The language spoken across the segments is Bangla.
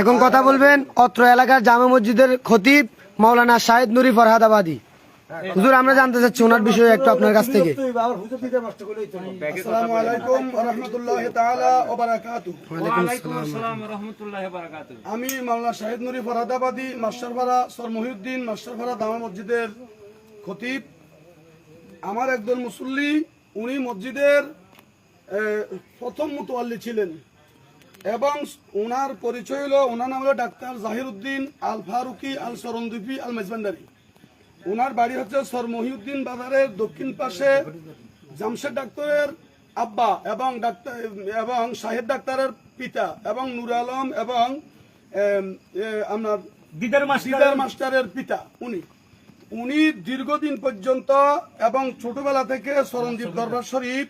এখন কথা বলবেন অত্র এলাকার জামা মসজিদের খতিব মাওলানা শাহেদ নুরি ফরহাদাবাদী হুজুর আমরা জানতে চাচ্ছি ওনার বিষয়ে একটু আপনার কাছ থেকে। আসসালামু আলাইকুম ওয়া রাহমাতুল্লাহি তাআলা ওয়া বারাকাতুহু। ওয়ালাইকুম আসসালাম। রহমতুল্লাহ বারাকাত আমি মাওলানা শাহিদ নুরি ফরহাদাবাদী মাস্টারপাড়া সর মহিউদ্দিন মাস্টারপাড়া দামা মসজিদের খতিব। আমার একজন মুসল্লি উনি মসজিদের প্রথম মুতোয়াল্লি ছিলেন। এবং ওনার পরিচয় হলো ওনার নাম হলো ডাক্তার জাহির উদ্দিন আল ফারুকি আল সরন্দীপি আল মেজবান্ডারি ওনার বাড়ি হচ্ছে সর মহিউদ্দিন বাজারের দক্ষিণ পাশে জামশেদ ডাক্তারের আব্বা এবং ডাক্তার এবং শাহেদ ডাক্তারের পিতা এবং নুর আলম এবং আপনার দিদার মাস মাস্টারের পিতা উনি। উনি দীর্ঘদিন পর্যন্ত এবং ছোটবেলা থেকে সরঞ্জীব দরবার শরীফ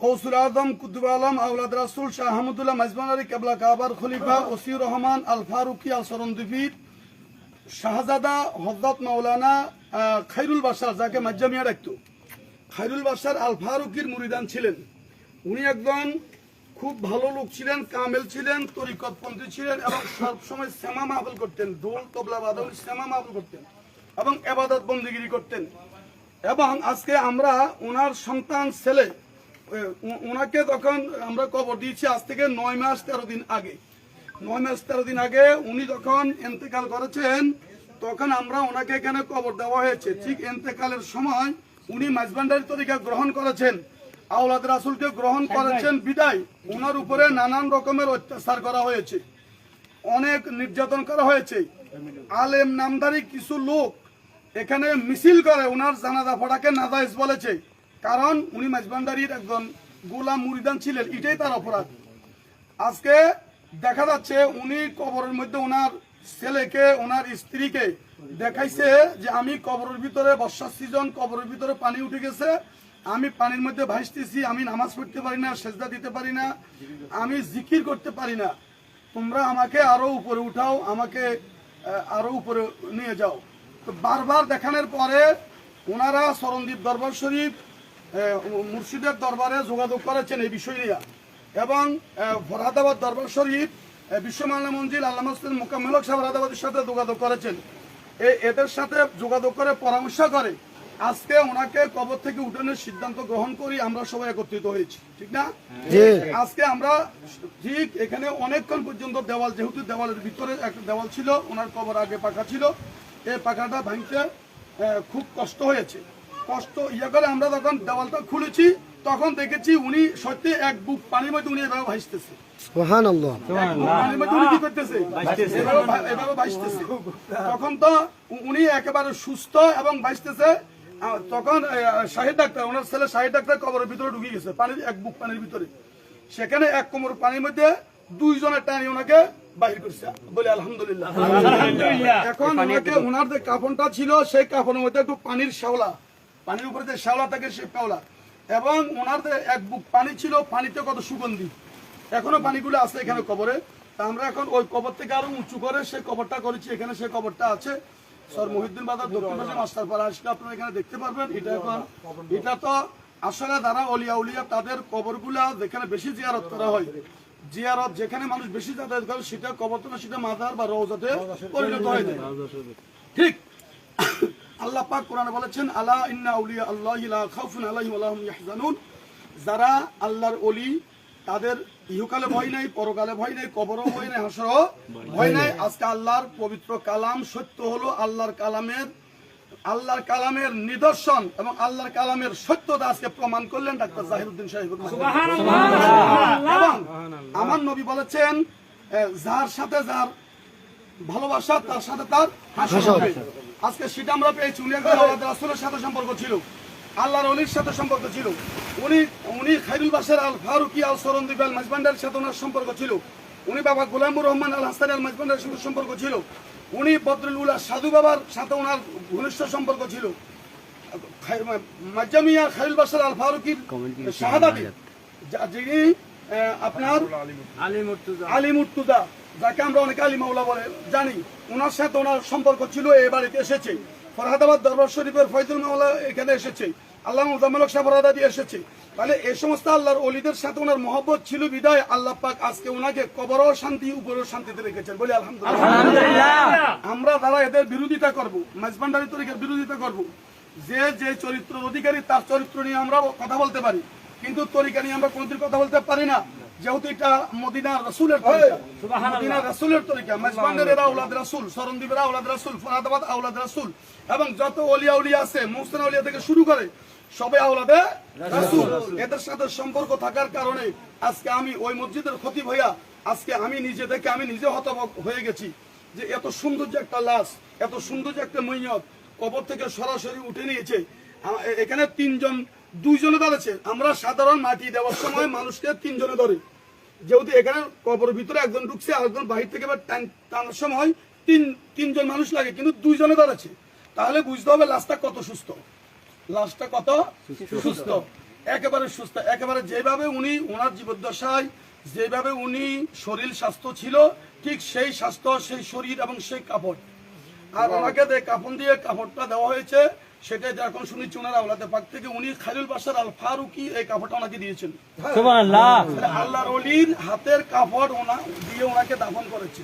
কৌসুল আজম কুতুব আলম আউলাদ রাসুল শাহ আহমদুল্লাহ আলী কেবলা কাবার খলিফা ওসিউর রহমান আল ফারুকি আল সরন্দীপীর শাহজাদা হজরত মাওলানা আহ, খাইরুল বাসার যাকে মাজ্জামিয়া ডাকত। খাইরুল বাসার আল ফারুকির মুরিদান ছিলেন। উনি একজন খুব ভালো লোক ছিলেন কামেল ছিলেন তরিকতপন্থী ছিলেন এবং সবসময় শ্যামা মাহফিল করতেন দোল তবলা বাদন শ্যামা মাহফিল করতেন এবং এবাদত বন্দিগিরি করতেন। এবং আজকে আমরা ওনার সন্তান ছেলে ওনাকে তখন আমরা কবর দিয়েছি আজ থেকে নয় মাস তেরো দিন আগে। নয় মাস তেরো দিন আগে উনি যখন এন্তেকাল করেছেন তখন আমরা ওনাকে এখানে কবর দেওয়া হয়েছে। ঠিক এন্তেকালের সময় উনি মাঝবান্ডারি তরিকা গ্রহণ করেছেন। আওলাদ রাসুলকে গ্রহণ করেছেন বিদায়। ওনার উপরে নানান রকমের অত্যাচার করা হয়েছে। অনেক নির্যাতন করা হয়েছে। আলেম নামদারি কিছু লোক এখানে মিছিল করে ওনার জানাজা পড়াকে নাজাইজ বলেছে। কারণ উনি মাঝবান্ডারির একজন গোলাম মুরিদান ছিলেন, এটাই তার অপরাধ। আজকে দেখা যাচ্ছে উনি কবরের মধ্যে ওনার ছেলেকে, ওনার স্ত্রীকে দেখাইছে যে আমি কবরের ভিতরে বর্ষার সিজন, কবরের ভিতরে পানি উঠে গেছে, আমি পানির মধ্যে ভাসতেছি, আমি নামাজ পড়তে পারি না, সেজদা দিতে পারি না, আমি জিকির করতে পারি না। তোমরা আমাকে আরও উপরে উঠাও, আমাকে আরও উপরে নিয়ে যাও। তো বারবার দেখানোর পরে ওনারা সরন্দীপ দরবার শরীফ মুর্শিদের দরবারে যোগাযোগ করেছেন এই বিষয় নিয়ে। এবং ফরহাদাবাদ দরবার শরীফ বিশ্বমাল্লা মঞ্জিল আল্লাহ মুসলিম মোকাম্মলক সাহেব ফরহাদাবাদের সাথে যোগাযোগ করেছেন। এদের সাথে যোগাযোগ করে পরামর্শ করে আজকে ওনাকে কবর থেকে উঠানোর সিদ্ধান্ত গ্রহণ করি আমরা সবাই একত্রিত হয়েছি। ঠিক না? আজকে আমরা ঠিক এখানে অনেকক্ষণ পর্যন্ত দেওয়াল যেহেতু দেওয়ালের ভিতরে একটা দেওয়াল ছিল ওনার কবর আগে পাখা ছিল। এই পাখাটা ভাঙতে খুব কষ্ট হয়েছে। কষ্ট ইয়ে করে আমরা যখন দেওয়ালটা খুলেছি তখন দেখেছি উনি সত্যি এক বুক পানির মধ্যে উনি এভাবে ভাসতেছে। সোহান আল্লাহ পানির মধ্যে উনি কি করতেছে? এভাবে ভা- এভাবে ভাসতেছে। তখন তো উনি একেবারে সুস্থ এবং ভাসতেছে। তখন শাহিদ ডাক্তার ওনার ছেলে শাহিদ ডাক্তার কবরের ভিতরে ঢুকে গেছে পানির এক বুক পানির ভিতরে। সেখানে এক কোমর পানির মধ্যে দুইজনের টানি ওনাকে বাহির করছে। বলে আলহামদুলিল্লাহ। এখন ওনাকে ওনার যে কাফনটা ছিল সেই কাফনের মধ্যে একটু পানির শ্যাওলা। পানির উপরে যে শ্যাওলা থাকে সে শ্যাওলা। এবং ওনার এক বুক পানি ছিল পানিতে কত সুগন্ধি। এখনও পানিগুলো আছে এখানে কবরে। তা আমরা এখন ওই কবর থেকে আরও উঁচু করে সেই কবরটা করেছি। এখানে সে কবরটা আছে। স্যার মহিউদ্দিন বাজার দক্ষিণ পাশে মাস্টার পাড়া আসলে আপনারা এখানে দেখতে পারবেন। এটা এখন এটা তো আসলে যারা অলিয়া উলিয়া তাদের কবরগুলা যেখানে বেশি জিয়ারত করা হয় জিয়ারত যেখানে মানুষ বেশি যাতায়াত করে সেটা কবর তো না সেটা মাজার বা রওজাতে পরিণত হয়ে। যায় ঠিক। আল্লাহ পাক কোরআনে বলেছেন আলা ইন্না আউলিয়া আল্লাহি লা খাউফুন আলাইহিম ইয়াহজানুন। যারা আল্লাহর ওলি তাদের ইহকালে ভয় নাই পরকালে ভয় নাই কবরও ভয় নাই হাসরও ভয় নাই। আজকে আল্লাহর পবিত্র কালাম সত্য হলো আল্লাহর কালামের আল্লাহর কালামের নিদর্শন এবং আল্লাহর কালামের সত্যতা আজকে প্রমাণ করলেন ডাক্তার জাহিরুদ্দিন সাহেব। এবং আমার নবী বলেছেন যার সাথে যার ভালোবাসা তার সাথে তার হাসি। আজকে সেটা আমরা পেয়েছি। উনি একজন আল্লাহ রাসূলের সাথে সম্পর্ক ছিল। আল্লাহর অলির সাথে সম্পর্ক ছিল। উনি উনি খাইরুল বাসার আল ফারুকি আল সরন্দীপ আল মাজবান্ডার সাথে ওনার সম্পর্ক ছিল। উনি বাবা গোলামুর রহমান আল হাসান আল মাজবান্ডার সাথে সম্পর্ক ছিল। উনি বদরুল উল্লাহ সাধু বাবার সাথে ওনার ঘনিষ্ঠ সম্পর্ক ছিল। মাজ্জামিয়া খাইরুল বাসার আল ফারুকির শাহাদাতি। যা- যিনি আপনার আলী মুর্তুদা যাকে আমরা অনেকে আলী মাওলা বলে জানি। ওনার সাথে ওনার সম্পর্ক ছিল এই বাড়িতে এসেছে। ফরহাদাবাদ দরবার শরীফের ফয়জুল মাওলা এখানে এসেছে। আল্লাহ মুজাম্মলক সাহ ফরহাদাদি এসেছে। তাহলে এই সমস্ত আল্লাহর অলিদের সাথে ওনার মহব্বত ছিল বিদায়। আল্লাহ পাক আজকে ওনাকে কবরও শান্তি উপরেও শান্তিতে রেখেছেন বলি আলহামদুলিল্লাহ। আমরা তারা এদের বিরোধিতা করব মাঝবান্ডারি তরিকের বিরোধিতা করব যে যে চরিত্র অধিকারী তার চরিত্র নিয়ে আমরা কথা বলতে পারি। কিন্তু তরিকা নিয়ে আমরা কোনোদিন কথা বলতে পারি না। যেহেতু এটা মদিনা রসুলের মদিনা রসুলের তরিকা। মাঝবান্ডারের আউলাদ রাসুল সরণদ্বীপের আউলাদ রাসুল ফরাদাবাদ আউলাদ রাসুল। এবং যত অলিয়া উলিয়া আছে মোহসেন থেকে শুরু করে সবাই আওলাদে রাসূল। এদের সাথে সম্পর্ক থাকার কারণে আজকে আমি ওই মসজিদের ক্ষতি হইয়া আজকে আমি নিজে থেকে আমি নিজে হতভক হয়ে গেছি যে এত সুন্দর যে একটা লাশ এত সুন্দর যে একটা মৈয়ত কবর থেকে সরাসরি উঠে নিয়েছে। এখানে তিনজন দুইজনে ধরেছে। আমরা সাধারণ মাটি দেওয়ার সময় মানুষকে তিনজনে ধরে। যেহেতু এখানে কবরের ভিতরে একজন ঢুকছে আরেকজন বাহির থেকে টানার সময় তিন তিনজন মানুষ লাগে কিন্তু দুইজনে ধরেছে। তাহলে বুঝতে হবে লাশটা কত সুস্থ। লাশটা কত সুস্থ। একেবারে সুস্থ। একেবারে যেভাবে উনি ওনার জীবদ্দশায় যেভাবে উনি শরীর স্বাস্থ্য ছিল ঠিক সেই স্বাস্থ্য সেই শরীর এবং সেই কাপড়। আর ওনাকে কাপড় দিয়ে কাপড়টা দেওয়া হয়েছে সেটা এখন শুনেছি ওনার আওলাদে পাক থেকে। উনি খালিল বাসার আল ফারুকি এই কাপড়টা ওনাকে দিয়েছেন। আল্লাহর অলির হাতের কাপড় ওনা দিয়ে ওনাকে দাফন করেছে।